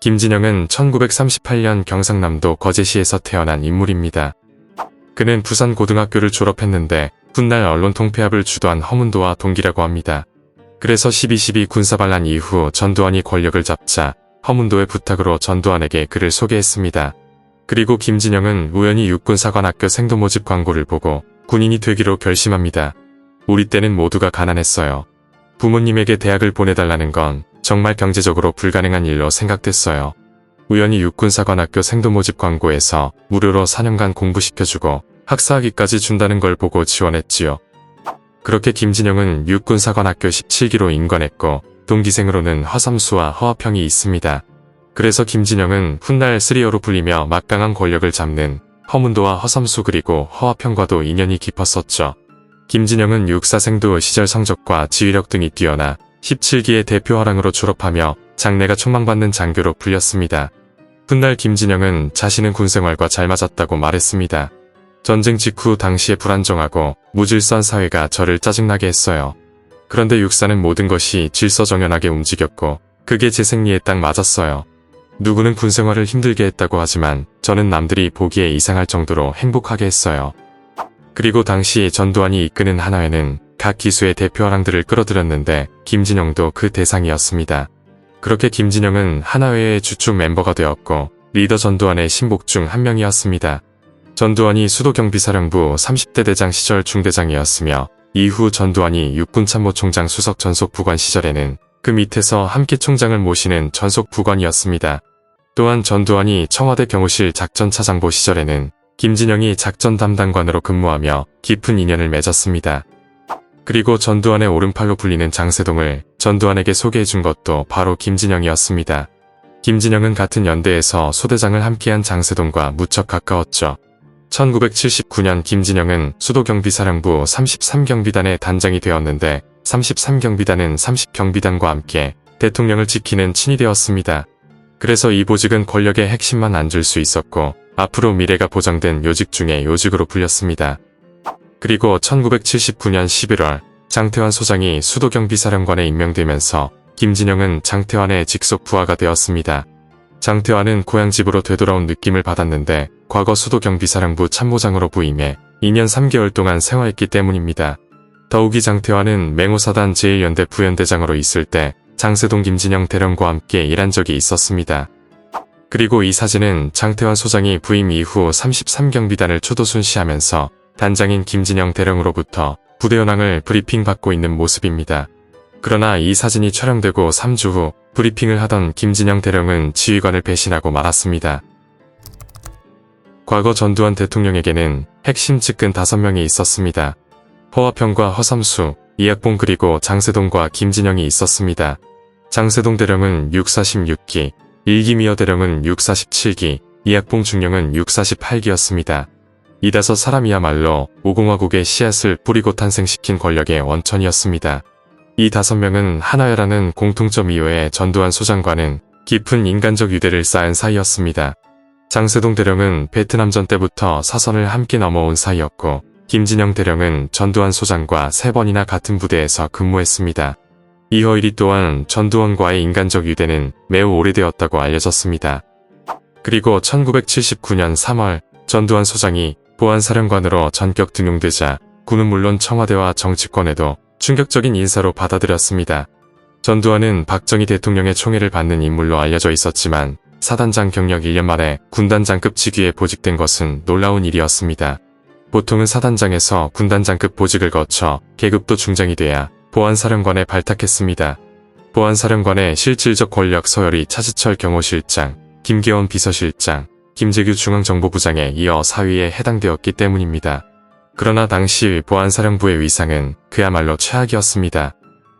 김진영은 1938년 경상남도 거제시에서 태어난 인물입니다. 그는 부산 고등학교를 졸업했는데 훗날 언론 통폐합을 주도한 허문도와 동기라고 합니다. 그래서 12.12 군사반란 이후 전두환이 권력을 잡자 허문도의 부탁으로 전두환에게 그를 소개했습니다. 그리고 김진영은 우연히 육군사관학교 생도 모집 광고를 보고 군인이 되기로 결심합니다. 우리 때는 모두가 가난했어요. 부모님에게 대학을 보내달라는 건 정말 경제적으로 불가능한 일로 생각됐어요. 우연히 육군사관학교 생도 모집 광고에서 무료로 4년간 공부시켜주고 학사학위까지 준다는 걸 보고 지원했지요. 그렇게 김진영은 육군사관학교 17기로 인관했고 동기생으로는 허삼수와 허화평이 있습니다. 그래서 김진영은 훗날 쓰리어로 불리며 막강한 권력을 잡는 허문도와 허삼수 그리고 허화평과도 인연이 깊었었죠. 김진영은 육사생도 시절 성적과 지휘력 등이 뛰어나 17기의 대표 화랑으로 졸업하며 장래가 촉망받는 장교로 불렸습니다. 훗날 김진영은 자신은 군생활과 잘 맞았다고 말했습니다. 전쟁 직후 당시에 불안정하고 무질서한 사회가 저를 짜증나게 했어요. 그런데 육사는 모든 것이 질서정연하게 움직였고 그게 제 생리에 딱 맞았어요. 누구는 군생활을 힘들게 했다고 하지만 저는 남들이 보기에 이상할 정도로 행복하게 했어요. 그리고 당시 전두환이 이끄는 하나회는 각 기수의 대표 화랑들을 끌어들였는데 김진영도 그 대상이었습니다. 그렇게 김진영은 하나회의 주축 멤버가 되었고 리더 전두환의 신복 중 한 명이었습니다. 전두환이 수도경비사령부 30대 대장 시절 중대장이었으며 이후 전두환이 육군참모총장 수석 전속부관 시절에는 그 밑에서 함께 총장을 모시는 전속부관이었습니다. 또한 전두환이 청와대 경호실 작전차장보 시절에는 김진영이 작전 담당관으로 근무하며 깊은 인연을 맺었습니다. 그리고 전두환의 오른팔로 불리는 장세동을 전두환에게 소개해준 것도 바로 김진영이었습니다. 김진영은 같은 연대에서 소대장을 함께한 장세동과 무척 가까웠죠. 1979년 김진영은 수도경비사령부 33경비단의 단장이 되었는데 33경비단은 30경비단과 함께 대통령을 지키는 친이 되었습니다. 그래서 이 보직은 권력의 핵심만 앉을 수 있었고 앞으로 미래가 보장된 요직 중에 요직으로 불렸습니다. 그리고 1979년 11월 장태환 소장이 수도경비사령관에 임명되면서 김진영은 장태환의 직속 부하가 되었습니다. 장태환은 고향 집으로 되돌아온 느낌을 받았는데 과거 수도경비사령부 참모장으로 부임해 2년 3개월 동안 생활했기 때문입니다. 더욱이 장태환은 맹호사단 제1연대 부연대장으로 있을 때 장세동 김진영 대령과 함께 일한 적이 있었습니다. 그리고 이 사진은 장태환 소장이 부임 이후 33경비단을 초도순 시하면서 단장인 김진영 대령으로부터 부대 현황을 브리핑 받고 있는 모습입니다. 그러나 이 사진이 촬영되고 3주 후 브리핑을 하던 김진영 대령은 지휘관을 배신하고 말았습니다. 과거 전두환 대통령에게는 핵심 측근 5명이 있었습니다. 허화평과 허삼수, 이학봉 그리고 장세동과 김진영이 있었습니다. 장세동 대령은 646기, 일기미어 대령은 647기, 이학봉 중령은 648기였습니다. 이다섯 사람이야말로 오공화국의 씨앗을 뿌리고 탄생시킨 권력의 원천이었습니다. 이 다섯 명은 하나여라는 공통점 이외에 전두환 소장과는 깊은 인간적 유대를 쌓은 사이였습니다. 장세동 대령은 베트남전 때부터 사선을 함께 넘어온 사이였고 김진영 대령은 전두환 소장과 세 번이나 같은 부대에서 근무했습니다. 이허일이 또한 전두환과의 인간적 유대는 매우 오래되었다고 알려졌습니다. 그리고 1979년 3월 전두환 소장이 보안사령관으로 전격 등용되자 군은 물론 청와대와 정치권에도 충격적인 인사로 받아들였습니다. 전두환은 박정희 대통령의 총애를 받는 인물로 알려져 있었지만 사단장 경력 1년 만에 군단장급 직위에 보직된 것은 놀라운 일이었습니다. 보통은 사단장에서 군단장급 보직을 거쳐 계급도 중장이 돼야 보안사령관에 발탁했습니다. 보안사령관의 실질적 권력 서열이 차지철 경호실장, 김계원 비서실장, 김재규 중앙정보부장에 이어 사위에 해당되었기 때문입니다. 그러나 당시 보안사령부의 위상은 그야말로 최악이었습니다.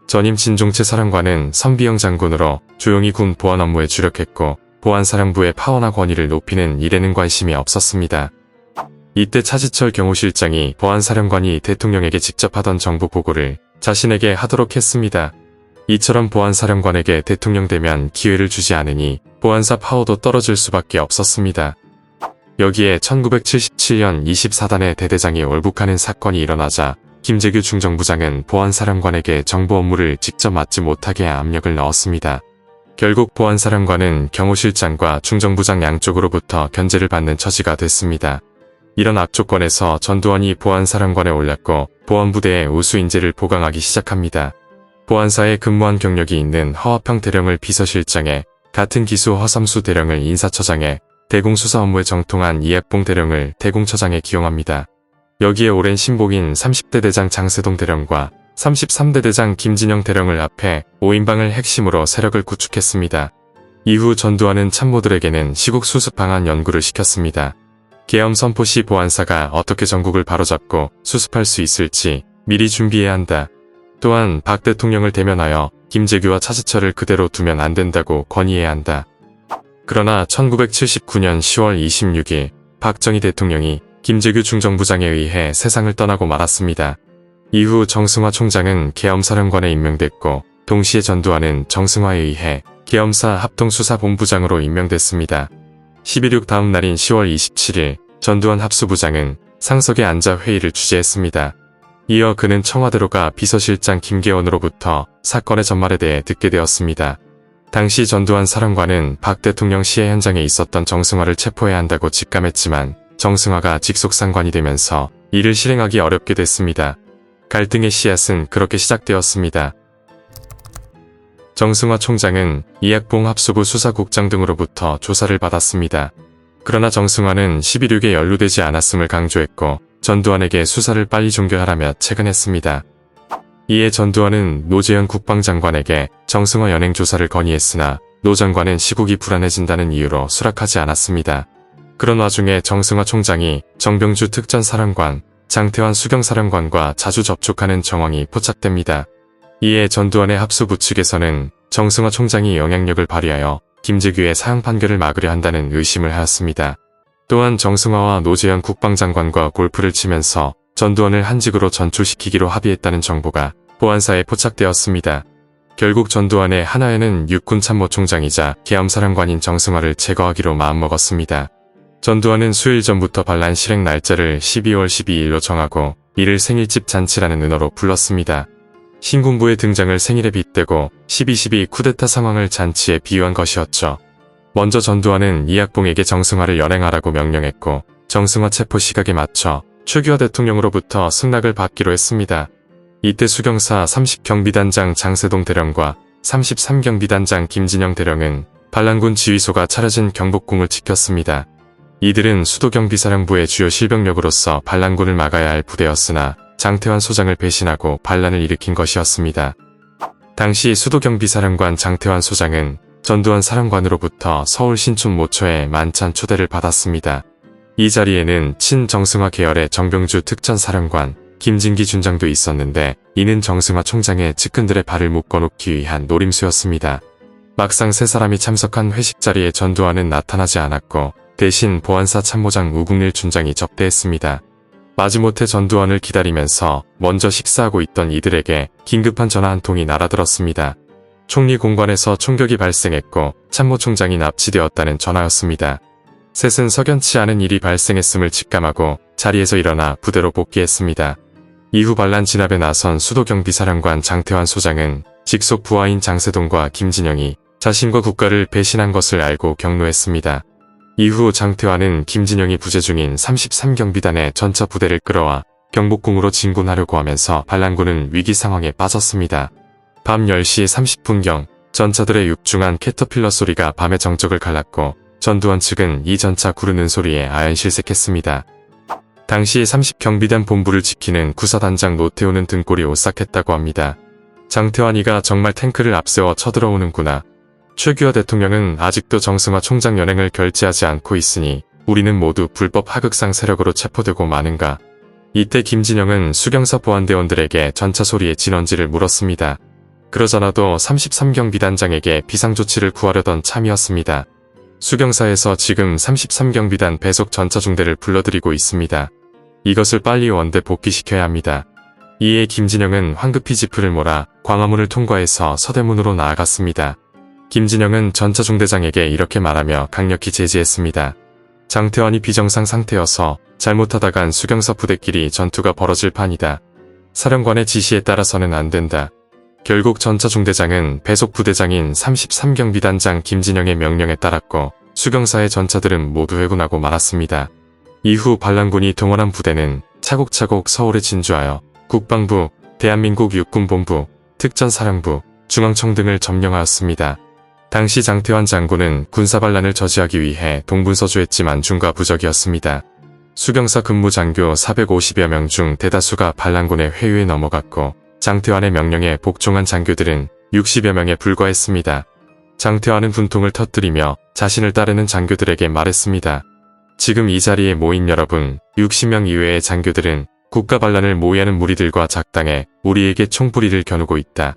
전임 진종채 사령관은 선비영 장군으로 조용히 군 보안 업무에 주력했고 보안사령부의 파워나 권위를 높이는 일에는 관심이 없었습니다. 이때 차지철 경호실장이 보안사령관이 대통령에게 직접 하던 정보 보고를 자신에게 하도록 했습니다. 이처럼 보안사령관에게 대통령 되면 기회를 주지 않으니 보안사 파워도 떨어질 수밖에 없었습니다. 여기에 1977년 24단의 대대장이 월북하는 사건이 일어나자 김재규 중정부장은 보안사령관에게 정보 업무를 직접 맡지 못하게 압력을 넣었습니다. 결국 보안사령관은 경호실장과 중정부장 양쪽으로부터 견제를 받는 처지가 됐습니다. 이런 악조건에서 전두환이 보안사령관에 올랐고 보안부대의 우수 인재를 보강하기 시작합니다. 보안사에 근무한 경력이 있는 허화평 대령을 비서실장에 같은 기수 허삼수 대령을 인사처장에 대공수사 업무에 정통한 이학봉 대령을 대공처장에 기용합니다. 여기에 오랜 신복인 30대 대장 장세동 대령과 33대 대장 김진영 대령을 앞에 5인방을 핵심으로 세력을 구축했습니다. 이후 전두환은 참모들에게는 시국 수습 방안 연구를 시켰습니다. 계엄 선포 시 보안사가 어떻게 전국을 바로잡고 수습할 수 있을지 미리 준비해야 한다. 또한 박 대통령을 대면하여 김재규와 차지철을 그대로 두면 안 된다고 건의해야 한다. 그러나 1979년 10월 26일 박정희 대통령이 김재규 중정부장에 의해 세상을 떠나고 말았습니다. 이후 정승화 총장은 계엄사령관에 임명됐고 동시에 전두환은 정승화에 의해 계엄사 합동수사본부장으로 임명됐습니다. 12.6 다음 날인 10월 27일 전두환 합수부장은 상석에 앉아 회의를 주재했습니다. 이어 그는 청와대로 가 비서실장 김계원으로부터 사건의 전말에 대해 듣게 되었습니다. 당시 전두환 사령관은 박 대통령 시해 현장에 있었던 정승화를 체포해야 한다고 직감했지만 정승화가 직속 상관이 되면서 이를 실행하기 어렵게 됐습니다. 갈등의 씨앗은 그렇게 시작되었습니다. 정승화 총장은 이학봉 합수부 수사국장 등으로부터 조사를 받았습니다. 그러나 정승화는 11.6에 연루되지 않았음을 강조했고 전두환에게 수사를 빨리 종결하라며 채근했습니다. 이에 전두환은 노재현 국방장관에게 정승화 연행 조사를 건의했으나 노 장관은 시국이 불안해진다는 이유로 수락하지 않았습니다. 그런 와중에 정승화 총장이 정병주 특전사령관, 장태환 수경사령관과 자주 접촉하는 정황이 포착됩니다. 이에 전두환의 합수부 측에서는 정승화 총장이 영향력을 발휘하여 김재규의 사형 판결을 막으려 한다는 의심을 하였습니다. 또한 정승화와 노재현 국방장관과 골프를 치면서 전두환을 한직으로 전출시키기로 합의했다는 정보가 보안사에 포착되었습니다. 결국 전두환의 하나에는 육군 참모총장이자 계엄사령관인 정승화를 제거하기로 마음먹었습니다. 전두환은 수일 전부터 반란 실행 날짜를 12월 12일로 정하고 이를 생일집 잔치라는 은어로 불렀습니다. 신군부의 등장을 생일에 빗대고 12.12 쿠데타 상황을 잔치에 비유한 것이었죠. 먼저 전두환은 이학봉에게 정승화를 연행하라고 명령했고 정승화 체포 시각에 맞춰 최규하 대통령으로부터 승낙을 받기로 했습니다. 이때 수경사 30경비단장 장세동 대령과 33경비단장 김진영 대령은 반란군 지휘소가 차려진 경복궁을 지켰습니다. 이들은 수도경비사령부의 주요 실병력으로서 반란군을 막아야 할 부대였으나 장태환 소장을 배신하고 반란을 일으킨 것이었습니다. 당시 수도경비사령관 장태환 소장은 전두환 사령관으로부터 서울 신촌 모처에 만찬 초대를 받았습니다. 이 자리에는 친정승화 계열의 정병주 특전사령관, 김진기 준장도 있었는데 이는 정승화 총장의 측근들의 발을 묶어놓기 위한 노림수였습니다. 막상 세 사람이 참석한 회식 자리에 전두환은 나타나지 않았고 대신 보안사 참모장 우국릴 준장이 접대했습니다. 마지못해 전두환을 기다리면서 먼저 식사하고 있던 이들에게 긴급한 전화 한 통이 날아들었습니다. 총리 공관에서 총격이 발생했고 참모총장이 납치되었다는 전화였습니다. 셋은 석연치 않은 일이 발생했음을 직감하고 자리에서 일어나 부대로 복귀했습니다. 이후 반란 진압에 나선 수도경비사령관 장태환 소장은 직속 부하인 장세동과 김진영이 자신과 국가를 배신한 것을 알고 경로했습니다. 이후 장태환은 김진영이 부재 중인 33경비단의 전차 부대를 끌어와 경복궁으로 진군하려고 하면서 반란군은 위기 상황에 빠졌습니다. 밤 10시 30분경 전차들의 육중한 캐터필러 소리가 밤의 정적을 갈랐고 전두환 측은 이 전차 구르는 소리에 아연실색했습니다. 당시 30경비단 본부를 지키는 구사단장 노태우는 등골이 오싹했다고 합니다. 장태환이가 정말 탱크를 앞세워 쳐들어오는구나. 최규하 대통령은 아직도 정승화 총장 연행을 결제하지 않고 있으니 우리는 모두 불법 하극상 세력으로 체포되고 마는가. 이때 김진영은 수경사 보안대원들에게 전차 소리의 진원지를 물었습니다. 그러잖아도 33경 비단장에게 비상조치를 구하려던 참이었습니다. 수경사에서 지금 33경 비단 배속 전차 중대를 불러들이고 있습니다. 이것을 빨리 원대 복귀시켜야 합니다. 이에 김진영은 황급히 지프를 몰아 광화문을 통과해서 서대문으로 나아갔습니다. 김진영은 전차 중대장에게 이렇게 말하며 강력히 제지했습니다. 장태환이 비정상 상태여서 잘못하다간 수경사 부대끼리 전투가 벌어질 판이다. 사령관의 지시에 따라서는 안 된다. 결국 전차 중대장은 배속 부대장인 33경비단장 김진영의 명령에 따랐고 수경사의 전차들은 모두 회군하고 말았습니다. 이후 반란군이 동원한 부대는 차곡차곡 서울에 진주하여 국방부, 대한민국 육군본부, 특전사령부, 중앙청 등을 점령하였습니다. 당시 장태환 장군은 군사반란을 저지하기 위해 동분서주했지만 중과 부적이었습니다. 수경사 근무 장교 450여 명 중 대다수가 반란군의 회유에 넘어갔고 장태환의 명령에 복종한 장교들은 60여 명에 불과했습니다. 장태환은 분통을 터뜨리며 자신을 따르는 장교들에게 말했습니다. 지금 이 자리에 모인 여러분, 60명 이외의 장교들은 국가 반란을 모의하는 무리들과 작당해 우리에게 총부리를 겨누고 있다.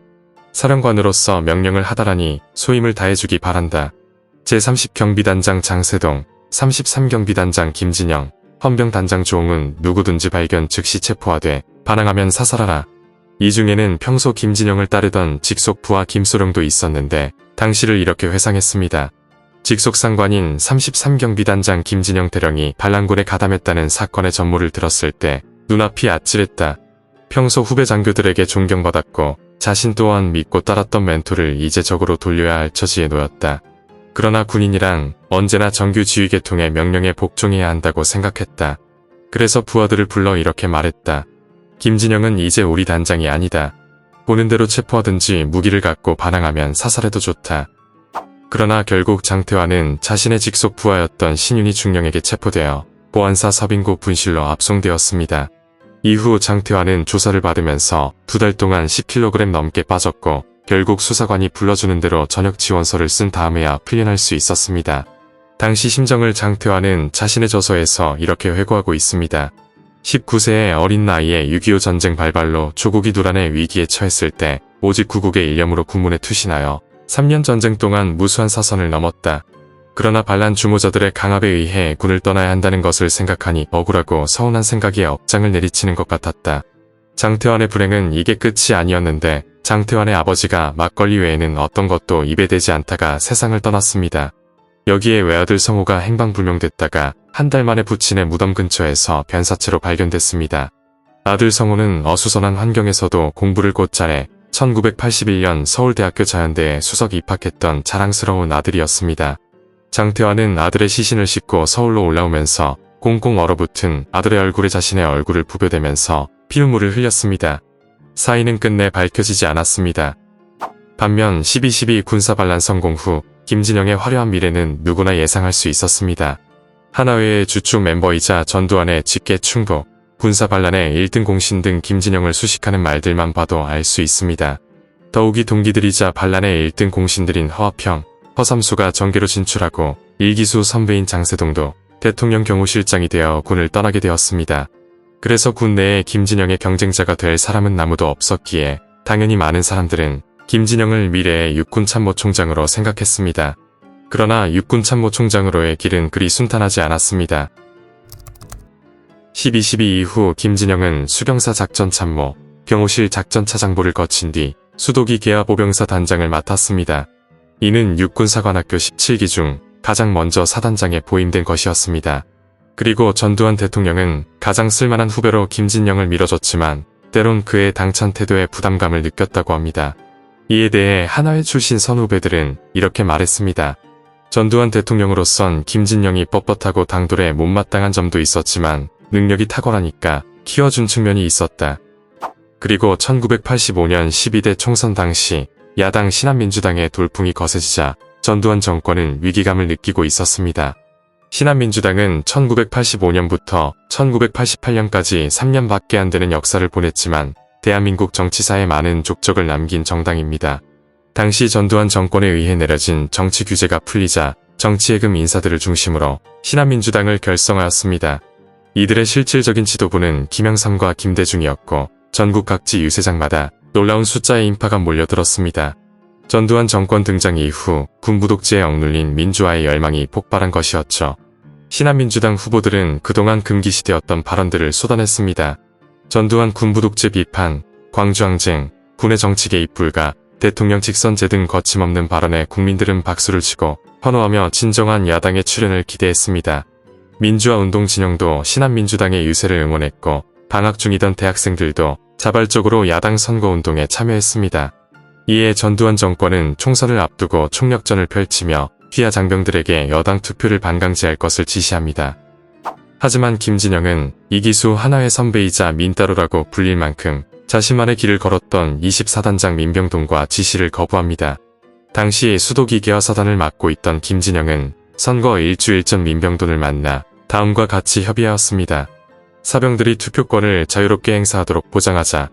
사령관으로서 명령을 하다라니 소임을 다해주기 바란다. 제30경비단장 장세동, 33경비단장 김진영, 헌병단장 조홍은 누구든지 발견 즉시 체포하되 반항하면 사살하라. 이 중에는 평소 김진영을 따르던 직속 부하 김소령도 있었는데 당시를 이렇게 회상했습니다. 직속 상관인 33경비단장 김진영 대령이 반란군에 가담했다는 사건의 전모를 들었을 때 눈앞이 아찔했다. 평소 후배 장교들에게 존경받았고 자신 또한 믿고 따랐던 멘토를 이제 적으로 돌려야 할 처지에 놓였다. 그러나 군인이랑 언제나 정규 지휘 계통의 명령에 복종해야 한다고 생각했다. 그래서 부하들을 불러 이렇게 말했다. 김진영은 이제 우리 단장이 아니다. 보는 대로 체포하든지 무기를 갖고 반항하면 사살해도 좋다. 그러나 결국 장태환은 자신의 직속 부하였던 신윤희 중령에게 체포되어 보안사 서빙고 분실로 압송되었습니다. 이후 장태환은 조사를 받으면서 두 달 동안 10kg 넘게 빠졌고 결국 수사관이 불러주는 대로 저녁 지원서를 쓴 다음에야 풀려날 수 있었습니다. 당시 심정을 장태환은 자신의 저서에서 이렇게 회고하고 있습니다. 19세의 어린 나이에 6.25 전쟁 발발로 조국이 두란의 위기에 처했을 때 오직 구국의 일념으로 군문에 투신하여 3년 전쟁 동안 무수한 사선을 넘었다. 그러나 반란 주모자들의 강압에 의해 군을 떠나야 한다는 것을 생각하니 억울하고 서운한 생각에 억장을 내리치는 것 같았다. 장태환의 불행은 이게 끝이 아니었는데 장태환의 아버지가 막걸리 외에는 어떤 것도 입에 대지 않다가 세상을 떠났습니다. 여기에 외아들 성호가 행방불명됐다가 한 달 만에 부친의 무덤 근처에서 변사체로 발견됐습니다. 아들 성호는 어수선한 환경에서도 공부를 곧잘해 1981년 서울대학교 자연대에 수석 입학했던 자랑스러운 아들이었습니다. 장태환은 아들의 시신을 싣고 서울로 올라오면서 꽁꽁 얼어붙은 아들의 얼굴에 자신의 얼굴을 부벼대면서 피눈물을 흘렸습니다. 사인은 끝내 밝혀지지 않았습니다. 반면 12.12 군사반란 성공 후 김진영의 화려한 미래는 누구나 예상할 수 있었습니다. 하나회의 주축 멤버이자 전두환의 직계 충북, 군사반란의 1등 공신 등 김진영을 수식하는 말들만 봐도 알 수 있습니다. 더욱이 동기들이자 반란의 1등 공신들인 허화평, 허삼수가 정계로 진출하고 일기수 선배인 장세동도 대통령 경호실장이 되어 군을 떠나게 되었습니다. 그래서 군 내에 김진영의 경쟁자가 될 사람은 아무도 없었기에 당연히 많은 사람들은 김진영을 미래의 육군참모총장으로 생각했습니다. 그러나 육군참모총장으로의 길은 그리 순탄하지 않았습니다. 12.12 이후 김진영은 수경사 작전참모, 경호실 작전차장보를 거친 뒤 수도기 계화보병사 단장을 맡았습니다. 이는 육군사관학교 17기 중 가장 먼저 사단장에 보임된 것이었습니다. 그리고 전두환 대통령은 가장 쓸만한 후배로 김진영을 밀어줬지만 때론 그의 당찬 태도에 부담감을 느꼈다고 합니다. 이에 대해 하나회 출신 선후배들은 이렇게 말했습니다. 전두환 대통령으로선 김진영이 뻣뻣하고 당돌에 못마땅한 점도 있었지만 능력이 탁월하니까 키워준 측면이 있었다. 그리고 1985년 12대 총선 당시 야당 신한민주당의 돌풍이 거세지자 전두환 정권은 위기감을 느끼고 있었습니다. 신한민주당은 1985년부터 1988년까지 3년밖에 안 되는 역사를 보냈지만 대한민국 정치사에 많은 족적을 남긴 정당입니다. 당시 전두환 정권에 의해 내려진 정치 규제가 풀리자 정치예금 인사들을 중심으로 신한민주당을 결성하였습니다. 이들의 실질적인 지도부는 김영삼과 김대중이었고 전국 각지 유세장마다 놀라운 숫자의 인파가 몰려들었습니다. 전두환 정권 등장 이후 군부독재에 억눌린 민주화의 열망이 폭발한 것이었죠. 신한민주당 후보들은 그동안 금기시되었던 발언들을 쏟아냈습니다. 전두환 군부독재 비판, 광주항쟁, 군의 정치 개입 불가, 대통령 직선제 등 거침없는 발언에 국민들은 박수를 치고 환호하며 진정한 야당의 출연을 기대했습니다. 민주화 운동 진영도 신한민주당의 유세를 응원했고 방학 중이던 대학생들도 자발적으로 야당 선거운동에 참여했습니다. 이에 전두환 정권은 총선을 앞두고 총력전을 펼치며 휘하 장병들에게 여당 투표를 반강제할 것을 지시합니다. 하지만 김진영은 이기수 하나의 선배이자 민따로라고 불릴 만큼 자신만의 길을 걸었던 24단장 민병동과 지시를 거부합니다. 당시 수도기계화 사단을 맡고 있던 김진영은 선거 일주일 전 민병돈을 만나 다음과 같이 협의하였습니다. 사병들이 투표권을 자유롭게 행사하도록 보장하자.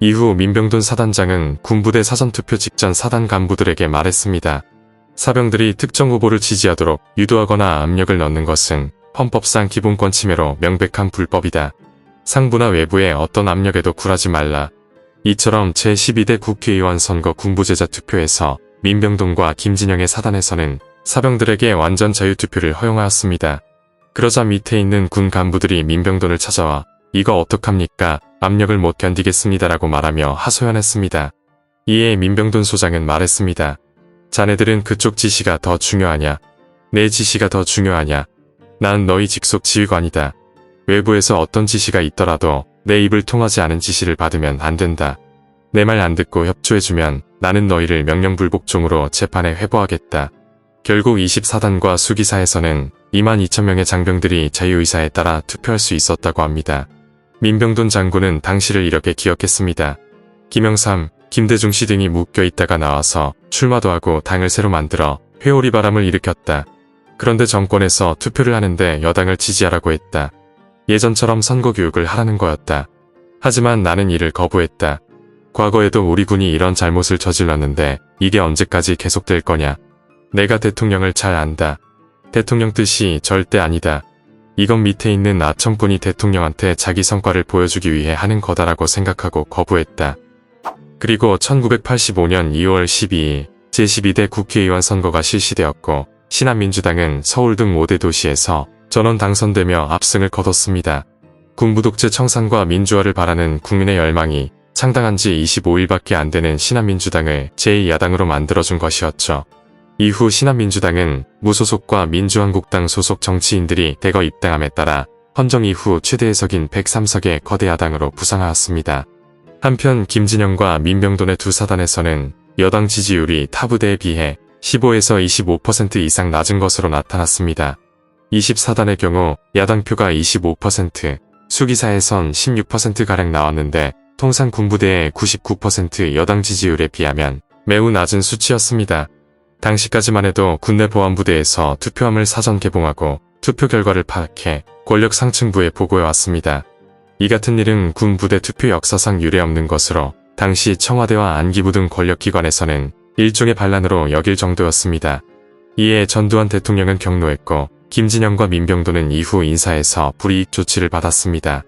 이후 민병돈 사단장은 군부대 사전투표 직전 사단 간부들에게 말했습니다. 사병들이 특정 후보를 지지하도록 유도하거나 압력을 넣는 것은 헌법상 기본권 침해로 명백한 불법이다. 상부나 외부의 어떤 압력에도 굴하지 말라. 이처럼 제12대 국회의원 선거 군부제자 투표에서 민병돈과 김진영의 사단에서는 사병들에게 완전 자유투표를 허용하였습니다. 그러자 밑에 있는 군 간부들이 민병돈을 찾아와 이거 어떡합니까? 압력을 못 견디겠습니다라고 말하며 하소연했습니다. 이에 민병돈 소장은 말했습니다. 자네들은 그쪽 지시가 더 중요하냐? 내 지시가 더 중요하냐? 난 너희 직속 지휘관이다. 외부에서 어떤 지시가 있더라도 내 입을 통하지 않은 지시를 받으면 안 된다. 내 말 안 듣고 협조해주면 나는 너희를 명령불복종으로 재판에 회부하겠다. 결국 24단과 수기사에서는 2만 2천 명의 장병들이 자유의사에 따라 투표할 수 있었다고 합니다. 민병돈 장군은 당시를 이렇게 기억했습니다. 김영삼, 김대중 씨 등이 묶여 있다가 나와서 출마도 하고 당을 새로 만들어 회오리 바람을 일으켰다. 그런데 정권에서 투표를 하는데 여당을 지지하라고 했다. 예전처럼 선거 교육을 하라는 거였다. 하지만 나는 이를 거부했다. 과거에도 우리 군이 이런 잘못을 저질렀는데 이게 언제까지 계속될 거냐. 내가 대통령을 잘 안다. 대통령 뜻이 절대 아니다. 이건 밑에 있는 아청꾼이 대통령한테 자기 성과를 보여주기 위해 하는 거다라고 생각하고 거부했다. 그리고 1985년 2월 12일 제12대 국회의원 선거가 실시되었고 신한민주당은 서울 등 5대 도시에서 전원 당선되며 압승을 거뒀습니다. 군부독재 청산과 민주화를 바라는 국민의 열망이 창당한 지 25일밖에 안 되는 신한민주당을 제2야당으로 만들어준 것이었죠. 이후 신한민주당은 무소속과 민주한국당 소속 정치인들이 대거 입당함에 따라 헌정 이후 최대 의석인 103석의 거대 야당으로 부상하였습니다. 한편 김진영과 민병돈의 두 사단에서는 여당 지지율이 타부대에 비해 15에서 25% 이상 낮은 것으로 나타났습니다. 24단의 경우 야당표가 25%, 수기사에선 16%가량 나왔는데 통상 군부대의 99% 여당 지지율에 비하면 매우 낮은 수치였습니다. 당시까지만 해도 군내 보안부대에서 투표함을 사전 개봉하고 투표 결과를 파악해 권력 상층부에 보고해 왔습니다. 이 같은 일은 군 부대 투표 역사상 유례없는 것으로 당시 청와대와 안기부 등 권력기관에서는 일종의 반란으로 여길 정도였습니다. 이에 전두환 대통령은 경로했고 김진영과 민병돈은 이후 인사에서 불이익 조치를 받았습니다.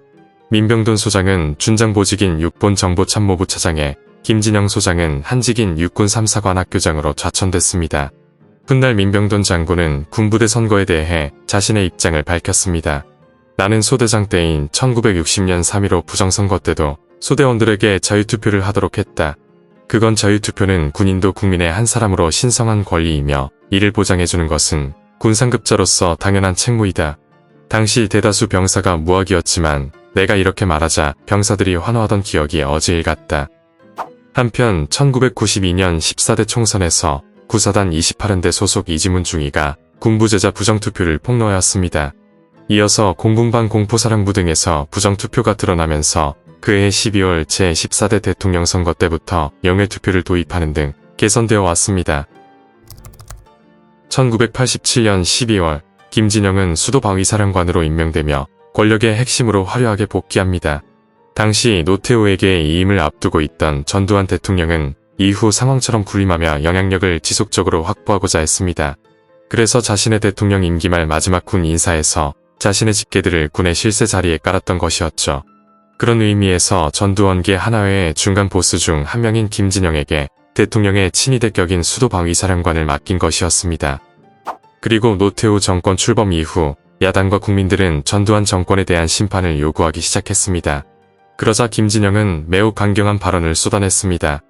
민병돈 소장은 준장 보직인 6본 정보참모부 차장에 김진영 소장은 한직인 육군 3사관 학교장으로 좌천됐습니다. 훗날 민병돈 장군은 군부대 선거에 대해 자신의 입장을 밝혔습니다. 나는 소대장 때인 1960년 3.15 부정선거 때도 소대원들에게 자유투표를 하도록 했다. 그건 자유투표는 군인도 국민의 한 사람으로 신성한 권리이며 이를 보장해주는 것은 군상급자로서 당연한 책무이다. 당시 대다수 병사가 무학이었지만 내가 이렇게 말하자 병사들이 환호하던 기억이 어제 일 같다. 한편 1992년 14대 총선에서 구사단 28연대 소속 이지문 중위가 군부제자 부정투표를 폭로하였습니다. 이어서 공군방 공포사령부 등에서 부정투표가 드러나면서 그해 12월 제14대 대통령 선거 때부터 영외투표를 도입하는 등 개선되어 왔습니다. 1987년 12월 김진영은 수도방위사령관으로 임명되며 권력의 핵심으로 화려하게 복귀합니다. 당시 노태우에게 이임을 앞두고 있던 전두환 대통령은 이후 상황처럼 군림하며 영향력을 지속적으로 확보하고자 했습니다. 그래서 자신의 대통령 임기 말 마지막 군 인사에서 자신의 직계들을 군의 실세 자리에 깔았던 것이었죠. 그런 의미에서 전두환계 하나회의 중간 보스 중 한 명인 김진영에게 대통령의 친위대 격인 수도방위사령관을 맡긴 것이었습니다. 그리고 노태우 정권 출범 이후 야당과 국민들은 전두환 정권에 대한 심판을 요구하기 시작했습니다. 그러자 김진영은 매우 강경한 발언을 쏟아냈습니다.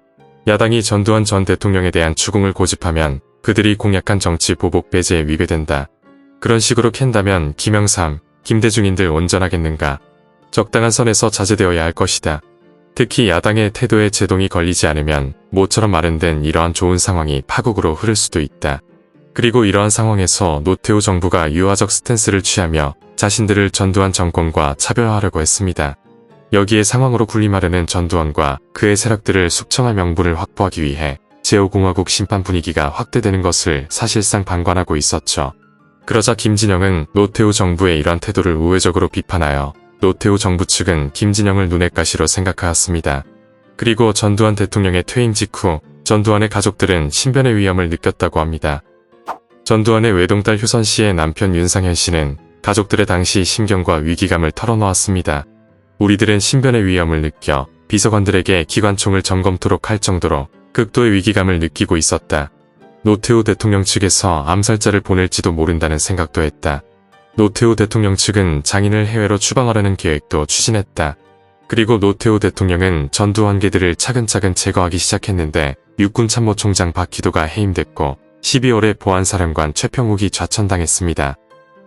야당이 전두환 전 대통령에 대한 추궁을 고집하면 그들이 공약한 정치 보복 배제에 위배된다. 그런 식으로 캔다면 김영삼, 김대중인들 온전하겠는가. 적당한 선에서 자제되어야 할 것이다. 특히 야당의 태도에 제동이 걸리지 않으면 모처럼 마련된 이러한 좋은 상황이 파국으로 흐를 수도 있다. 그리고 이러한 상황에서 노태우 정부가 유화적 스탠스를 취하며 자신들을 전두환 정권과 차별화하려고 했습니다. 여기에 상황으로 군림하려는 전두환과 그의 세력들을 숙청할 명분을 확보하기 위해 제5공화국 심판 분위기가 확대되는 것을 사실상 방관하고 있었죠. 그러자 김진영은 노태우 정부의 이러한 태도를 우회적으로 비판하여 노태우 정부 측은 김진영을 눈엣 가시로 생각하였습니다. 그리고 전두환 대통령의 퇴임 직후 전두환의 가족들은 신변의 위험을 느꼈다고 합니다. 전두환의 외동딸 효선 씨의 남편 윤상현 씨는 가족들의 당시 심경과 위기감을 털어놓았습니다. 우리들은 신변의 위험을 느껴 비서관들에게 기관총을 점검토록 할 정도로 극도의 위기감을 느끼고 있었다. 노태우 대통령 측에서 암살자를 보낼지도 모른다는 생각도 했다. 노태우 대통령 측은 장인을 해외로 추방하려는 계획도 추진했다. 그리고 노태우 대통령은 전두환계들을 차근차근 제거하기 시작했는데 육군 참모총장 박희도가 해임됐고 12월에 보안사령관 최평욱이 좌천당했습니다.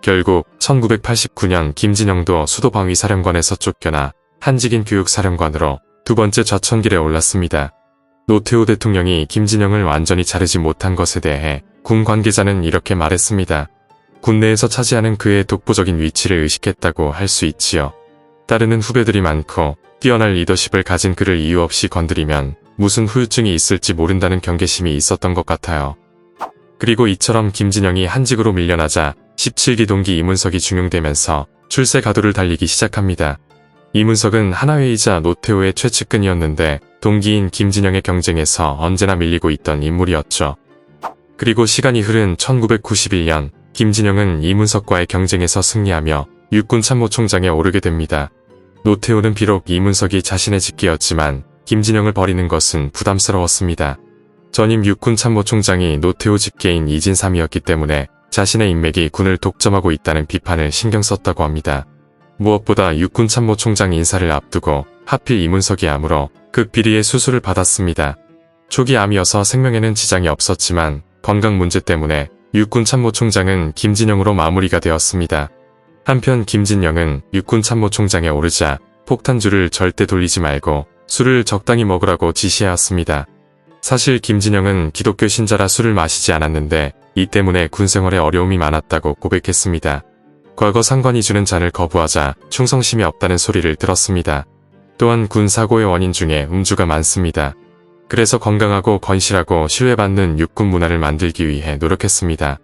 결국 1989년 김진영도 수도방위사령관에서 쫓겨나 한직인 교육사령관으로 두 번째 좌천길에 올랐습니다. 노태우 대통령이 김진영을 완전히 자르지 못한 것에 대해 군 관계자는 이렇게 말했습니다. 군내에서 차지하는 그의 독보적인 위치를 의식했다고 할 수 있지요. 따르는 후배들이 많고 뛰어날 리더십을 가진 그를 이유 없이 건드리면 무슨 후유증이 있을지 모른다는 경계심이 있었던 것 같아요. 그리고 이처럼 김진영이 한직으로 밀려나자 17기 동기 이문석이 중용되면서 출세 가도를 달리기 시작합니다. 이문석은 하나회이자 노태우의 최측근이었는데 동기인 김진영의 경쟁에서 언제나 밀리고 있던 인물이었죠. 그리고 시간이 흐른 1991년 김진영은 이문석과의 경쟁에서 승리하며 육군 참모총장에 오르게 됩니다. 노태우는 비록 이문석이 자신의 직계였지만 김진영을 버리는 것은 부담스러웠습니다. 전임 육군 참모총장이 노태우 직계인 이진삼이었기 때문에 자신의 인맥이 군을 독점하고 있다는 비판을 신경 썼다고 합니다. 무엇보다 육군 참모총장 인사를 앞두고 하필 이문석이 암으로 극비리의 수술을 받았습니다. 초기 암이어서 생명에는 지장이 없었지만 건강 문제 때문에 육군 참모총장은 김진영으로 마무리가 되었습니다. 한편 김진영은 육군 참모총장에 오르자 폭탄주를 절대 돌리지 말고 술을 적당히 먹으라고 지시해왔습니다. 사실 김진영은 기독교 신자라 술을 마시지 않았는데 이 때문에 군 생활에 어려움이 많았다고 고백했습니다. 과거 상관이 주는 잔을 거부하자 충성심이 없다는 소리를 들었습니다. 또한 군 사고의 원인 중에 음주가 많습니다. 그래서 건강하고 건실하고 신뢰받는 육군 문화를 만들기 위해 노력했습니다.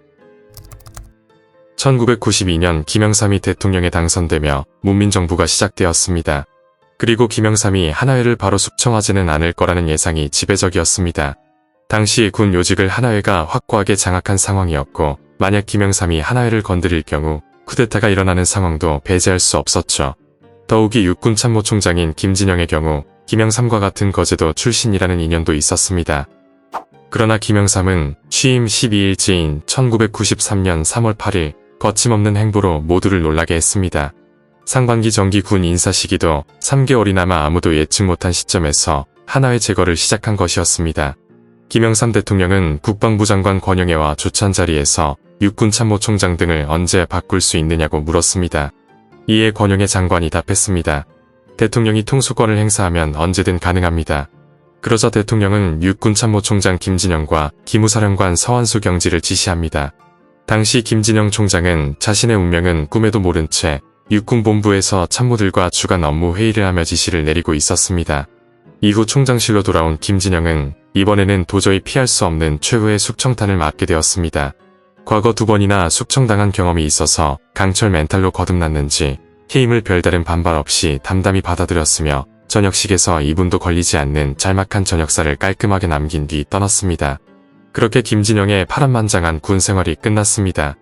1992년 김영삼이 대통령에 당선되며 문민정부가 시작되었습니다. 그리고 김영삼이 하나회를 바로 숙청하지는 않을 거라는 예상이 지배적이었습니다. 당시 군 요직을 하나회가 확고하게 장악한 상황이었고 만약 김영삼이 하나회를 건드릴 경우 쿠데타가 일어나는 상황도 배제할 수 없었죠. 더욱이 육군 참모총장인 김진영의 경우 김영삼과 같은 거제도 출신이라는 인연도 있었습니다. 그러나 김영삼은 취임 12일째인 1993년 3월 8일 거침없는 행보로 모두를 놀라게 했습니다. 상반기 정기 군 인사 시기도 3개월이나마 아무도 예측 못한 시점에서 하나의 제거를 시작한 것이었습니다. 김영삼 대통령은 국방부 장관 권영애와 조찬 자리에서 육군 참모총장 등을 언제 바꿀 수 있느냐고 물었습니다. 이에 권영애 장관이 답했습니다. 대통령이 통수권을 행사하면 언제든 가능합니다. 그러자 대통령은 육군 참모총장 김진영과 기무사령관 서한수 경지를 지시합니다. 당시 김진영 총장은 자신의 운명은 꿈에도 모른 채 육군본부에서 참모들과 주간 업무 회의를 하며 지시를 내리고 있었습니다. 이후 총장실로 돌아온 김진영은 이번에는 도저히 피할 수 없는 최후의 숙청탄을 맞게 되었습니다. 과거 두 번이나 숙청당한 경험이 있어서 강철 멘탈로 거듭났는지 해임을 별다른 반발 없이 담담히 받아들였으며 저녁식에서 2분도 걸리지 않는 짤막한 저녁사를 깔끔하게 남긴 뒤 떠났습니다. 그렇게 김진영의 파란만장한 군 생활이 끝났습니다.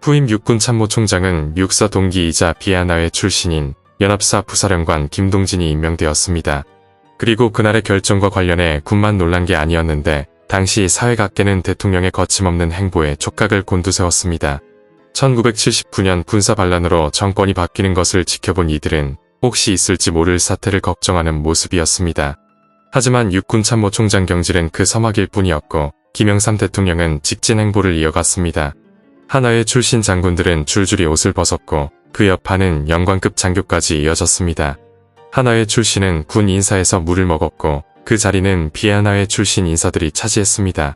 후임 육군 참모총장은 육사 동기이자 비아나회 출신인 연합사 부사령관 김동진이 임명되었습니다. 그리고 그날의 결정과 관련해 군만 놀란 게 아니었는데 당시 사회각계는 대통령의 거침없는 행보에 촉각을 곤두세웠습니다. 1979년 군사 반란으로 정권이 바뀌는 것을 지켜본 이들은 혹시 있을지 모를 사태를 걱정하는 모습이었습니다. 하지만 육군 참모총장 경질은 그 서막일 뿐이었고 김영삼 대통령은 직진 행보를 이어갔습니다. 하나의 출신 장군들은 줄줄이 옷을 벗었고 그 여파는 영관급 장교까지 이어졌습니다. 하나회 출신은 군 인사에서 물을 먹었고 그 자리는 비하나회 출신 인사들이 차지했습니다.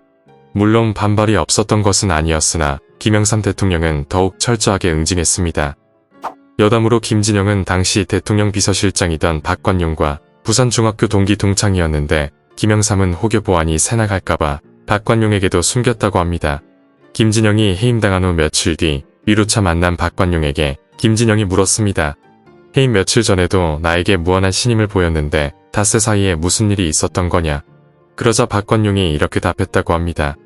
물론 반발이 없었던 것은 아니었으나 김영삼 대통령은 더욱 철저하게 응징했습니다. 여담으로 김진영은 당시 대통령 비서실장이던 박관용과 부산중학교 동기 동창이었는데 김영삼은 호교 보안이 새나갈까봐 박관용에게도 숨겼다고 합니다. 김진영이 해임당한 후 며칠 뒤 위로차 만난 박관용에게 김진영이 물었습니다. 해임 며칠 전에도 나에게 무한한 신임을 보였는데 닷새 사이에 무슨 일이 있었던 거냐. 그러자 박관용이 이렇게 답했다고 합니다.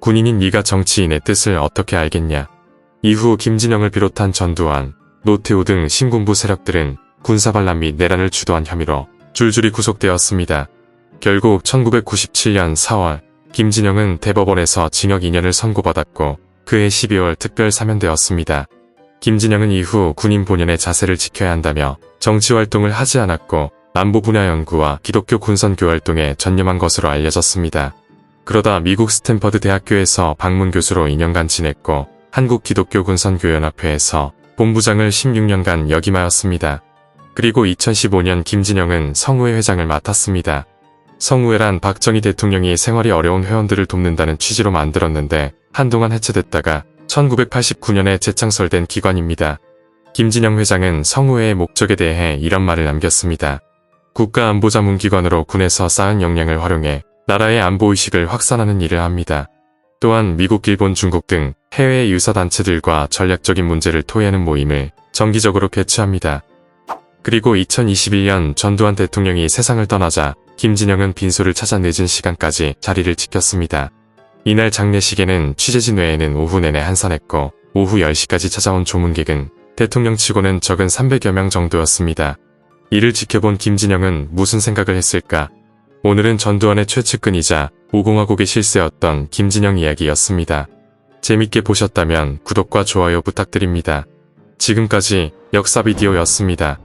군인인 네가 정치인의 뜻을 어떻게 알겠냐. 이후 김진영을 비롯한 전두환, 노태우 등 신군부 세력들은 군사반란 및 내란을 주도한 혐의로 줄줄이 구속되었습니다. 결국 1997년 4월 김진영은 대법원에서 징역 2년을 선고받았고 그해 12월 특별 사면되었습니다. 김진영은 이후 군인 본연의 자세를 지켜야 한다며 정치 활동을 하지 않았고 안보 분야 연구와 기독교 군선교 활동에 전념한 것으로 알려졌습니다. 그러다 미국 스탠퍼드 대학교에서 방문 교수로 2년간 지냈고 한국 기독교 군선교연합회에서 본부장을 16년간 역임하였습니다. 그리고 2015년 김진영은 성우회 회장을 맡았습니다. 성우회란 박정희 대통령이 생활이 어려운 회원들을 돕는다는 취지로 만들었는데 한동안 해체됐다가 1989년에 재창설된 기관입니다. 김진영 회장은 성우회의 목적에 대해 이런 말을 남겼습니다. 국가안보자문기관으로 군에서 쌓은 역량을 활용해 나라의 안보의식을 확산하는 일을 합니다. 또한 미국, 일본, 중국 등 해외 유사단체들과 전략적인 문제를 토해하는 모임을 정기적으로 개최합니다. 그리고 2021년 전두환 대통령이 세상을 떠나자 김진영은 빈소를 찾아 늦은 시간까지 자리를 지켰습니다. 이날 장례식에는 취재진 외에는 오후 내내 한산했고 오후 10시까지 찾아온 조문객은 대통령 치고는 적은 300여 명 정도였습니다. 이를 지켜본 김진영은 무슨 생각을 했을까? 오늘은 전두환의 최측근이자 오공화국의 실세였던 김진영 이야기였습니다. 재밌게 보셨다면 구독과 좋아요 부탁드립니다. 지금까지 역사 비디오였습니다.